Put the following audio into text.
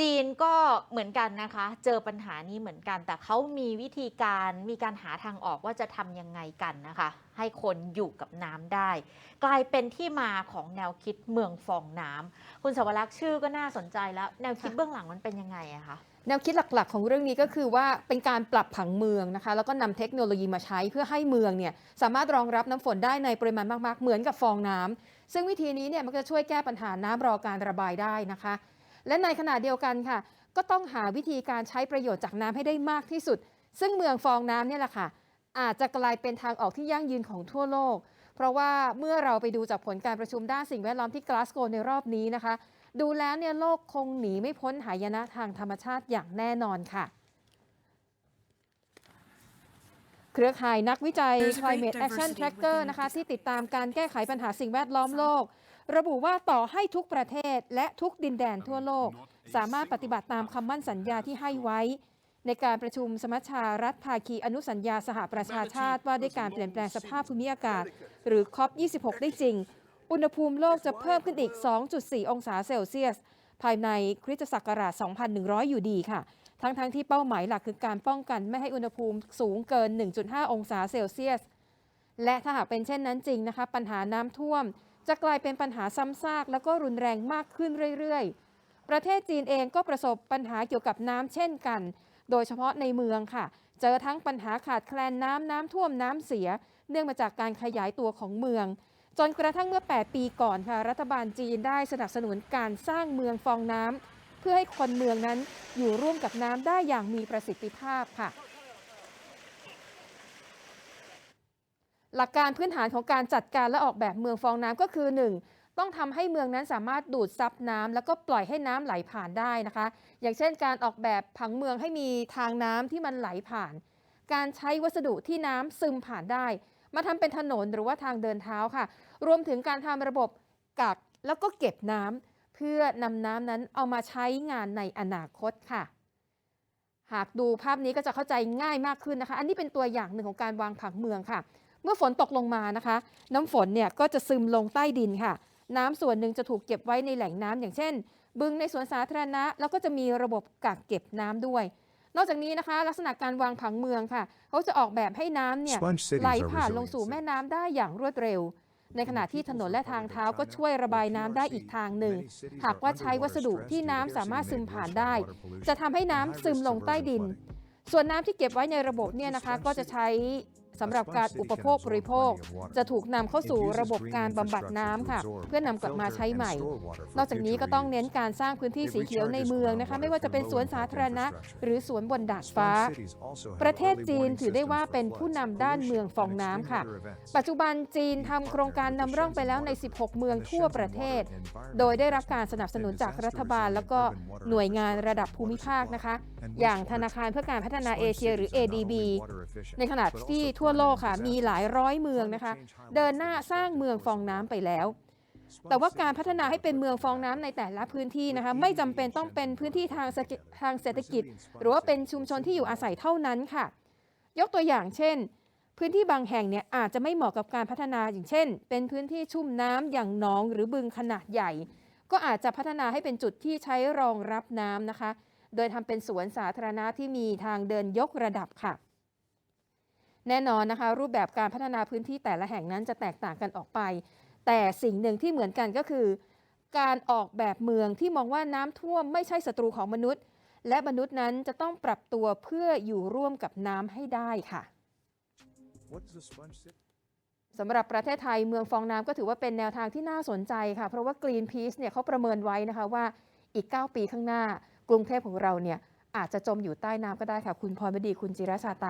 จีนก็เหมือนกันนะคะ เจอปัญหานี้เหมือนกัน แต่เขามีวิธีการมีการหาทางออกว่าจะทำยังไงกันนะคะ ให้คนอยู่กับน้ำได้ กลายเป็นที่มาของแนวคิดเมืองฟองน้ำคุณสวรักษ์ชื่อก็น่าสนใจแล้ว แนวคิดเบื้องหลังมันเป็นยังไงอะคะแนวคิดหลักๆ ของเรื่องนี้ก็คือว่าเป็นการปรับผังเมืองนะคะ แล้วก็นำเทคโนโลยีมาใช้เพื่อให้เมืองเนี่ยสามารถรองรับน้ำฝนได้ในปริมาณมากๆ เหมือนกับฟองน้ำซึ่งวิธีนี้เนี่ยมันจะช่วยแก้ปัญหาน้ำรอการระบายได้นะคะ และในขณะเดียวกันค่ะ ก็ต้องหาวิธีการใช้ประโยชน์จากน้ำให้ได้มากที่สุด ซึ่งเมืองฟองน้ำเนี่ยแหละค่ะ อาจจะกลายเป็นทางออกที่ยั่งยืนของทั่วโลก เพราะว่าเมื่อเราไปดูจากผลการประชุมด้านสิ่งแวดล้อมที่กลาสโกในรอบนี้นะคะ ดูแล้วเนี่ยโลกคงหนีไม่พ้นหายนะทางธรรมชาติอย่างแน่นอนค่ะ เค รือข่ายนักวิจัย There's a great Climate Action diversity Tracker within นะคะ this ที่ติดตามการแก้ไขปัญหาสิ่งแวดล้อมโลก ระบุว่าต่อให้ทุกประเทศและทุกดินแดนทั่วโลก สามารถปฏิบัติตามคำมั่นสัญญาที่ให้ไว้ ในการประชุมสมัชชารัฐภาคีอนุสัญญาสหประชาชาติว่าด้วยการเปลี่ยนแปลงสภาพภูมิอากาศ หรือ COP26 ได้จริง อุณหภูมิโลกจะเพิ่มขึ้นอีก 2.4 องศาเซลเซียส ภายในคริสตศักราช 2100 อยู่ดีค่ะ ทั้งๆทที่เป้าหมายหลักคือการป้องกันไม่ให้อุณหภูมิสูงเกิน 1.5 องศาเซลเซียส และถ้าหากเป็นเช่นนั้นจริงนะคะ ปัญหาน้ำท่วม จะกลายเป็นปัญหาซ้ำซาก แล้วก็รุนแรงมากขึ้นเรื่อยๆ ประเทศจีนเองก็ประสบปัญหาเกี่ยวกับน้ำเช่นกัน โดยเฉพาะในเมืองค่ะ เจอทั้งปัญหาขาดแคลนน้ำน้ำท่วมน้ำเสีย เนื่องมาจากการขยายตัวของเมือง จนกระทั่งเมื่อ 8 ปีก่อนค่ะ รัฐบาลจีนได้สนับสนุนการสร้างเมืองฟองน้ำ เพื่อให้คนเมืองนั้นอยู่ร่วมกับน้ำได้อย่างมีประสิทธิภาพค่ะ หลักการพื้นฐานของการจัดการและออกแบบเมืองฟองน้ำก็คือ 1. ต้องทำให้เมืองนั้นสามารถดูดซับน้ำแล้วก็ปล่อยให้น้ำไหลผ่านได้นะคะ อย่างเช่น การออกแบบผังเมืองให้มีทางน้ำที่มันไหลผ่าน การใช้วัสดุที่น้ำซึมผ่านได้ มาทำเป็นถนนหรือว่าทางเดินเท้าค่ะ รวมถึงการทำระบบกักแล้วก็เก็บน้ำ พื่อนำน้ำนั้นเอามาใช้งานในอนาคตค่ะ หากดูภาพนี้ก็จะเข้าใจง่ายมากขึ้นนะคะ อันนี้เป็นตัวอย่างหนึ่งของการวางผังเมืองค่ะ เมื่อฝนตกลงมานะคะ น้ำฝนเนี่ยก็จะซึมลงใต้ดินค่ะ น้ำส่วนหนึ่งจะถูกเก็บไว้ในแหล่งน้ำอย่างเช่น บึงในสวนสาธารณะ แล้วก็จะมีระบบกักเก็บน้ำด้วย นอกจากนี้นะคะ ลักษณะการวางผังเมืองค่ะ เขาจะออกแบบให้น้ำเนี่ย Sponge cities ไหล are ผ่านลง resilient สู่แม่น้ำได้อย่างรวดเร็ว ในขณะที่ถนนและทางเท้าก็ช่วยระบายน้ำได้อีกทางหนึ่ง หากว่าใช้วัสดุที่น้ำสามารถซึมผ่านได้ จะทำให้น้ำซึมลงใต้ดิน ส่วนน้ำที่เก็บไว้ในระบบเนี่ยนะคะก็จะใช้ สำหรับการอุปโภคบริโภค จะถูกนำเข้าสู่ระบบการบำบัดน้ำค่ะ เพื่อนำกลับมาใช้ใหม่ นอกจากนี้ก็ต้องเน้นการสร้างพื้นที่สีเขียวในเมืองนะคะ ไม่ว่าจะเป็นสวนสาธารณะ หรือสวนบนดาดฟ้า ประเทศจีนถือได้ว่าเป็นผู้นำด้านเมืองฟองน้ำค่ะ ปัจจุบันจีนทำโครงการนำร่องไปแล้วใน 16 เมืองทั่วประเทศ โดยได้รับการสนับสนุนจากรัฐบาล แล้วก็หน่วยงานระดับภูมิภาคนะคะ อย่างธนาคารเพื่อการพัฒนาเอเชียหรือ ADB ในขณะที่ทั่วโลกค่ะ มีหลายร้อยเมืองนะคะ เดินหน้าสร้างเมืองฟองน้ำไปแล้ว แต่ว่าการพัฒนาให้เป็นเมืองฟองน้ำในแต่ละพื้นที่นะคะ ไม่จำเป็นต้องเป็นพื้นที่ทางเศรษฐกิจทางเศรษฐกิจ หรือว่าเป็นชุมชนที่อยู่อาศัยเท่านั้นค่ะ ยกตัวอย่างเช่น พื้นที่บางแห่งเนี่ยอาจจะไม่เหมาะกับการพัฒนาอย่างเช่น เป็นพื้นที่ชุ่มน้ำอย่างหนองหรือบึงขนาดใหญ่ ก็อาจจะพัฒนาให้เป็นจุดที่ใช้รองรับน้ำนะคะ โดยทำเป็นสวนสาธารณะที่มีทางเดินยกระดับค่ะ แน่นอนนะคะ รูปแบบการพัฒนาพื้นที่แต่ละแห่งนั้นจะแตกต่างกันออกไป แต่สิ่งหนึ่งที่เหมือนกันก็คือ การออกแบบเมืองที่มองว่าน้ำท่วมไม่ใช่ศัตรูของมนุษย์ และมนุษย์นั้นจะต้องปรับตัวเพื่ออยู่ร่วมกับน้ำให้ได้ค่ะสำหรับประเทศไทยเมืองฟองน้ำก็ถือว่าเป็นแนวทางที่น่าสนใจค่ะ เพราะว่า Greenpeace เนี่ยเขาประเมินไว้นะคะว่าอีก 9 ปีข้างหน้า กรุงเทพของเราเนี่ยอาจจะจมอยู่ใต้น้ำก็ได้ค่ะ คุณพรบดีคุณจิรชาตา